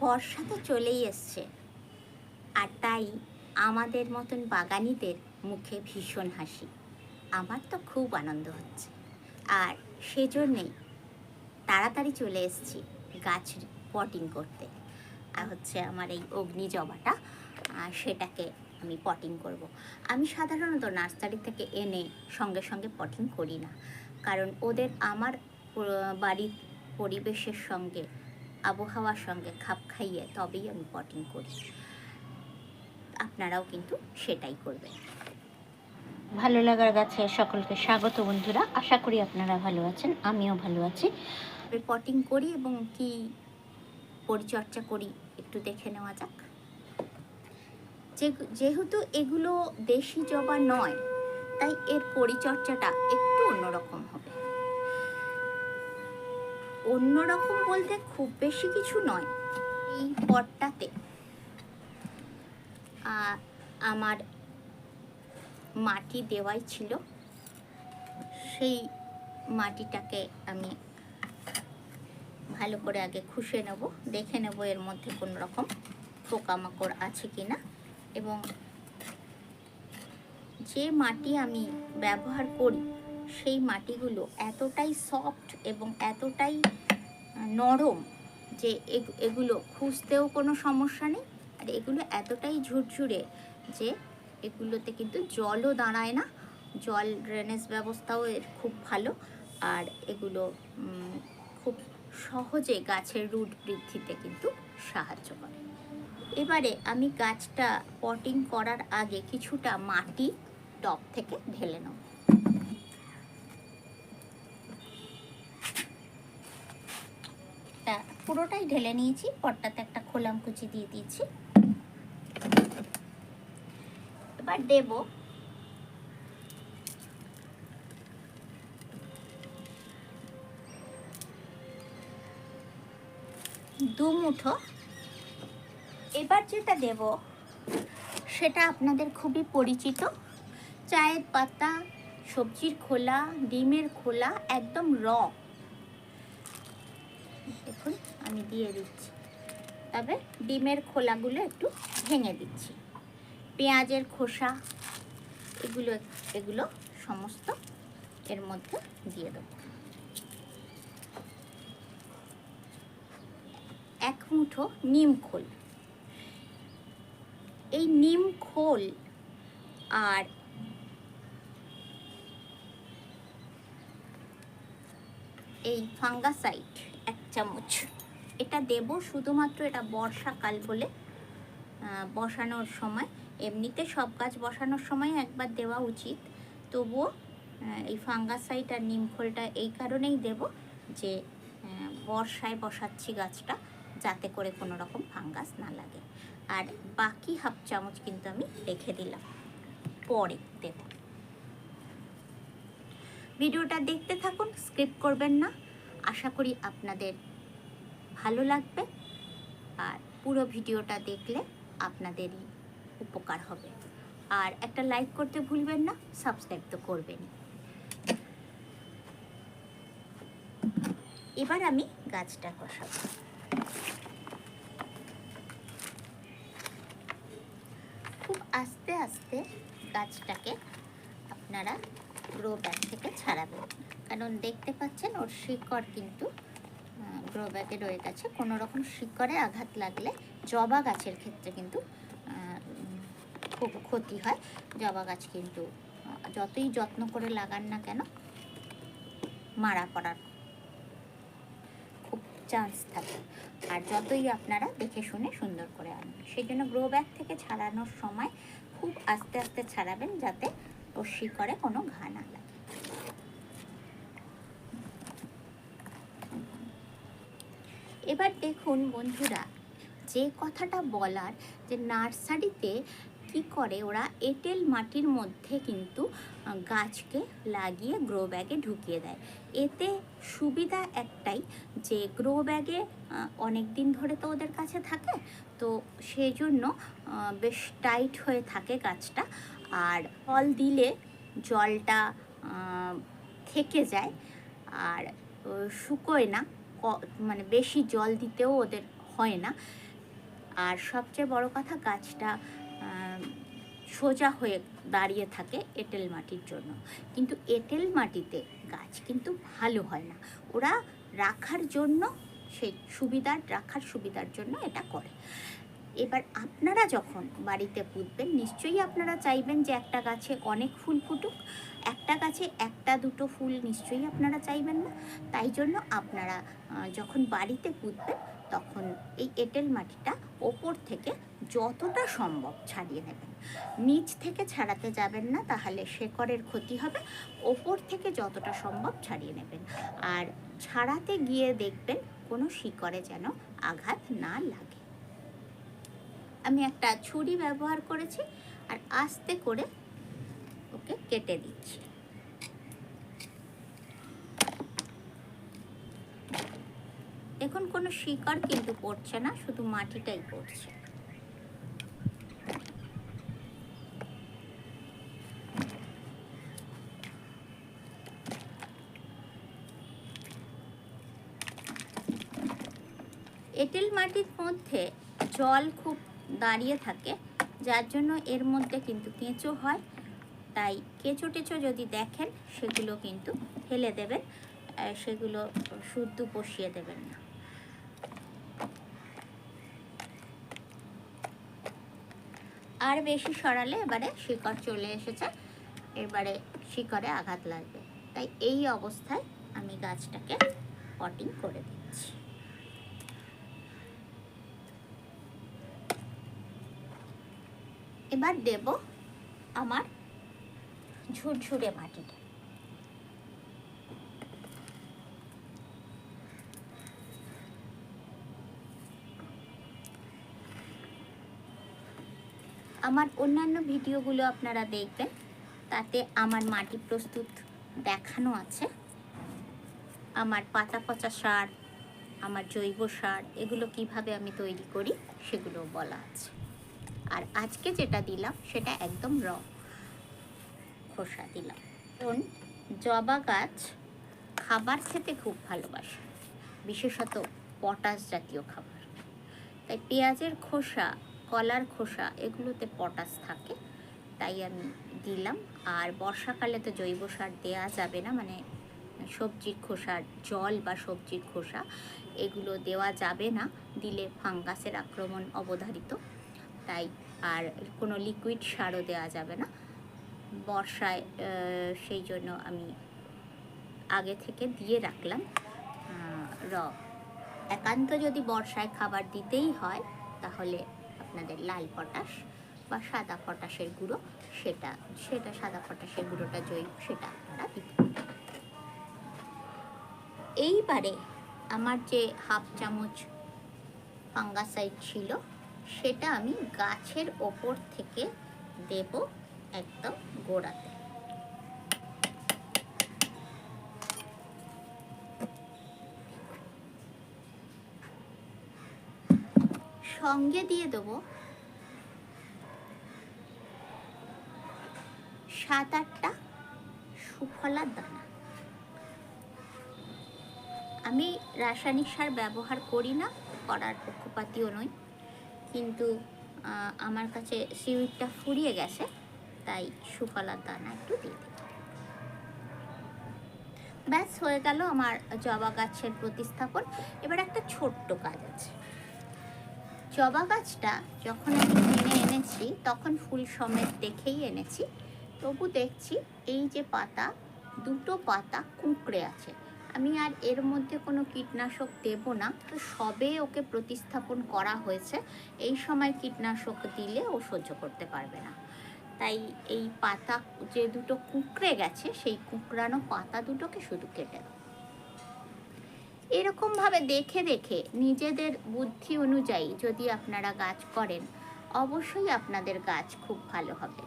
বর্ষা তো চলেই এসছে। আর তাই আমাদের মতন বাগানিদের মুখে ভীষণ হাসি। আমার তো খুব আনন্দ হচ্ছে। আর সেজন্যেই তাড়াতাড়ি চলে এসেছি গাছ পটিং করতে। আর হচ্ছে আমার এই অগ্নি জবাটা সেটাকে আমি পটিং করব। আমি সাধারণত নার্সারি থেকে এনে সঙ্গে সঙ্গে পটিং করি না। কারণ ওদের আমার বাড়ির পরিবেশের সঙ্গে আবহাওয়ার সঙ্গে খাপ খাইয়ে তবেই আমি পটিং করি। আপনারাও কিন্তু সেটাই করবেন। ভালো লাগার গাছে সকলকে স্বাগত বন্ধুরা। আশা করি আপনারা ভালো আছেন আমিও ভালো আছি। আমি পটিং করি এবং কি পরিচর্যা করি একটু দেখে নেওয়া যাক। যেহেতু এগুলো দেশি জবা নয় তাই এর পরিচর্যাটা একটু অন্যরকম। অন্যরকম বলতে খুব বেশি কিছু নয়। এই পটটাতে আমার মাটি দেওয়াই ছিল। সেই মাটিটাকে আমি ভালো করে আগে খুশে নেব, দেখে নেব এর মধ্যে কোনো রকম পোকামাকড় আছে কি না এবং যে মাটি আমি ব্যবহার করি, সেই মাটিগুলো এতটাই সফট এবং এতটাই নরম যে এগ- এগুলো খুঁজতেও কোনো সমস্যা নেই, আর এগুলো এতটাই ঝুরঝুরে যে এগুলোতে কিন্তু জলও দাঁড়ায় না। জল ড্রেনেজ ব্যবস্থাও এর খুব ভালো, আর এগুলো খুব সহজে গাছের রুট বৃদ্ধিতে কিন্তু সাহায্য করে। এবারে আমি গাছটা পটিং করার আগে কিছুটা মাটি টপ থেকে ঢেলে নেব। তা পুরোটাই ঢেলে নিয়েছি পটটাতে একটা খোলাম কুচি দিয়ে দিয়েছি। এবার দেব দু মুঠো। এবার যেটা দেব, সেটা আপনাদের খুবই পরিচিত। চায়ের পাতা, সবজির খোলা, ডিমের খোলা, একদম র দেখুন, আমি দিয়ে দিচ্ছি। তবে ডিমের খোলাগুলো একটু ভেঙে দিচ্ছি। পেঁয়াজের খোসা, এগুলো এগুলো সমস্ত এর মধ্যে দিয়ে দেবো। এক মুঠো নিম খোল। এই নিম খোল আর এই ফাঙ্গাসাইড এক চামচ। এটা দেব শুধুমাত্র এটা বর্ষাকাল বলে বসানোর সময়। এমনিতে সব গাছ বসানোর সময় একবার দেওয়া উচিত। তবুও এই ফাঙ্গাসাইড আর নিম খোলটা এই কারণেই দেব যে বর্ষায় বসাচ্ছি গাছটা যাতে করে কোনো রকম ফাঙ্গাস না লাগে। আর বাকি হাফ চামচ কিন্তু আমি রেখে দিলাম। পরে দেব। ভিডিওটা দেখতে থাকুন, স্কিপ করবেন না। আশা করি আপনাদের ভালো লাগবে। আর পুরো ভিডিওটা দেখলে আপনাদেরই উপকার হবে। আর একটা লাইক করতে ভুলবেন না সাবস্ক্রাইব তো করবেনই এবার আমি গাছটা বসাবো খুব আস্তে আস্তে গাছটাকে আপনারা গ্রো ব্যাগ থেকে ছাড়াবেন। কারণ দেখতে পাচ্ছেন, ওর শিকড় কিন্তু গ্রো ব্যাগে রয়ে গেছে। কোনো রকম শিকড়ে আঘাত লাগলে জবা গাছের ক্ষেত্রে কিন্তু খুব ক্ষতি হয়। জবা গাছ কিন্তু যতই যত্ন করে লাগান না কেন, মারা পড়ার খুব চান্স থাকে। আর যতই আপনারা দেখে শুনে সুন্দর করে আনবেন সেই জন্য গ্রো ব্যাগ থেকে ছাড়ানোর সময় খুব আস্তে আস্তে ছাড়াবেন যাতে ওর শিকড়ে কোনো ঘা না লাগে। এবার দেখুন বন্ধুরা, যে কথাটা বলার, যে নার্সারিতে কি করে ওরা এঁটেল মাটির মধ্যে কিন্তু গাছকে লাগিয়ে গ্রো ব্যাগে ঢুকিয়ে দেয়। এতে সুবিধা একটাই যে গ্রো ব্যাগে অনেক দিন ধরে তো ওদের কাছে থাকে, তো সেই জন্য বেশ টাইট হয়ে থাকে গাছটা। আর ফল দিলে জলটা থেকে যায়, আর শুকোয় না। মানে বেশি জল দিতেও ওদের হয় না। আর সবচেয়ে বড় কথা গাছটা সোজা হয়ে দাঁড়িয়ে থাকে এঁটেল মাটির জন্য। কিন্তু এঁটেল মাটিতে গাছ কিন্তু ভালো হয় না। ওরা রাখার জন্য, সেই সুবিধার, রাখার সুবিধার জন্য এটা করে। এবার আপনারা যখন বাড়িতে পুঁতবেন, নিশ্চয়ই আপনারা চাইবেন যে একটা গাছে অনেক ফুল ফুটুক। একটা গাছে একটা দুটো ফুল নিশ্চয়ই আপনারা চাইবেন না। তাই জন্য আপনারা যখন বাড়িতে পুঁতবেন, তখন এই এঁটেল মাটিটা ওপর থেকে যতটা সম্ভব ছাড়িয়ে নেবেন। নিচ থেকে ছাড়াতে যাবেন না, তাহলে শেকড়ের ক্ষতি হবে। ওপর থেকে যতটা সম্ভব ছাড়িয়ে নেবেন। আর ছাড়াতে গিয়ে দেখবেন কোনো শিকড়ে যেন আঘাত না লাগে। আমি একটা ছুরি ব্যবহার করেছি আর আস্তে করে ওকে কেটে দিচ্ছি। এখন কোনো শিকড় কিন্তু পড়ছে না, শুধু মাটিটাই পড়ছে। এঁটেল মাটির মধ্যে জল খুব দাঁড়িয়ে থাকে, যার জন্য এর মধ্যে কিন্তু কেঁচো হয়। তাই কেঁচো টেচো যদি দেখেন, সেগুলো কিন্তু ফেলে দেবেন সেগুলো শুদ্ধ বসিয়ে দেবেন না। আর বেশি সরালে এবারে শিকড় চলে এসেছে, এবারে শিকড়ে আঘাত লাগবে। তাই এই অবস্থায় আমি গাছটাকে পটিং করে দিচ্ছি। এবার দেব আমার ঝুরঝুরে মাটিটা। আমার অন্যান্য ভিডিওগুলো আপনারা দেখবেন, তাতে আমার মাটি প্রস্তুত দেখানো আছে। আমার পাতা পচা সার, আমার জৈব সার, এগুলো কীভাবে আমি তৈরি করি সেগুলো বলা আছে। আর আজকে যেটা দিলাম, সেটা একদম র। খোসা দিলাম। কারণ জবা গাছ খাবার খেতে খুব ভালোবাসে। বিশেষত পটাশ জাতীয় খাবার। তাই পেঁয়াজের খোসা, কলার খোসা, এগুলোতে পটাশ থাকে। তাই আমি দিলাম। আর বর্ষাকালে তো জৈব সার দেওয়া যাবে না মানে সবজির খোসার জল বা সবজির খোসা, এগুলো দেওয়া যাবে না। দিলে ফাঙ্গাসের আক্রমণ অবধারিত। তাই আর কোনো লিকুইড সারও দেওয়া যাবে না। বর্ষায় সেই জন্য আমি আগে থেকে দিয়ে রাখলাম। র, একান্ত যদি বর্ষায় খাবার দিতেই হয়, তাহলে আপনাদের লাল পটাশ বা সাদা পটাশের গুঁড়ো, সেটা সেটা সাদা পটাশের গুঁড়োটা জৈব সেটা আপনারা দিতে এইবারে আমার যে হাফ চামচ ফাঙ্গাসাইড ছিল সেটা আমি গাছের ওপর থেকে দেব একদম গোড়াতে। সঙ্গে দিয়ে দেবো সাত আটটা সুফলার দানা। আমি রাসায়নিক সার ব্যবহার করি না, করার পক্ষপাতিও নই। কিন্তু আমার কাছে সিউইটটা ফুরিয়ে গেছে, তাই সুফলার দানা একটু দিয়ে দিই। ব্যাস, হয়ে গেল আমার জবা গাছের প্রতিস্থাপন। এবার একটা ছোট্ট কাজ আছে। জবা গাছটা যখন আমি কিনে এনেছি, তখন ফুল সমেত দেখেই এনেছি। তবু দেখছি এই যে পাতা, দুটো পাতা কুঁকড়ে আছে। আমি আর এর মধ্যে কোনো কীটনাশক দেব না। তো সবে ওকে প্রতিস্থাপন করা হয়েছে। এই সময় কীটনাশক দিলে ও সহ্য করতে পারবে না। তাই এই পাতা যে দুটো কুঁকড়ে গেছে, সেই কুঁকড়ানো পাতা দুটোকে শুধু কেটে দাও। এরকমভাবে দেখে দেখে নিজেদের বুদ্ধি অনুযায়ী যদি আপনারা গাছ করেন, অবশ্যই আপনাদের গাছ খুব ভালো হবে।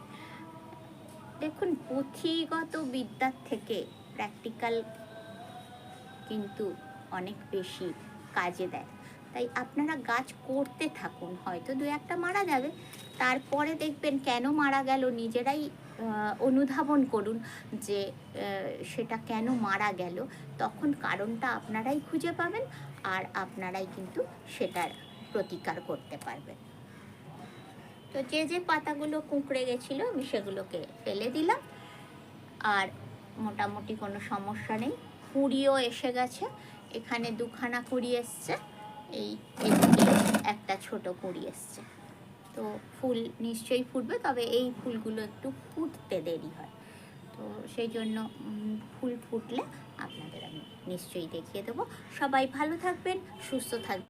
দেখুন, পুঁথিগত বিদ্যার থেকে প্র্যাকটিক্যাল কিন্তু অনেক বেশি কাজে দেয়। তাই আপনারা গাছ করতে থাকুন, হয়তো দু একটা মারা যাবে। তারপরে দেখবেন কেন মারা গেল, নিজেরাই অনুধাবন করুন যে সেটা কেন মারা গেল। তখন কারণটা আপনারাই খুঁজে পাবেন আর আপনারাই কিন্তু সেটার প্রতিকার করতে পারবেন। তো যে যে পাতাগুলো কুঁকড়ে গেছিল, আমি সেগুলোকে ফেলে দিলাম। আর মোটামুটি কোনো সমস্যা নেই। কুড়িও এসে গেছে। এখানে দুখানা কুড়ি এসছে। এই একটা ছোট কুড়ি এসছে। তো ফুল নিশ্চয়ই ফুটবে, তবে এই ফুলগুলো একটু ফুটতে দেরি হয়। তো সেই জন্য ফুল ফুটলে আপনাদের আমি নিশ্চয়ই দেখিয়ে দেবো। সবাই ভালো থাকবেন, সুস্থ থাকবেন।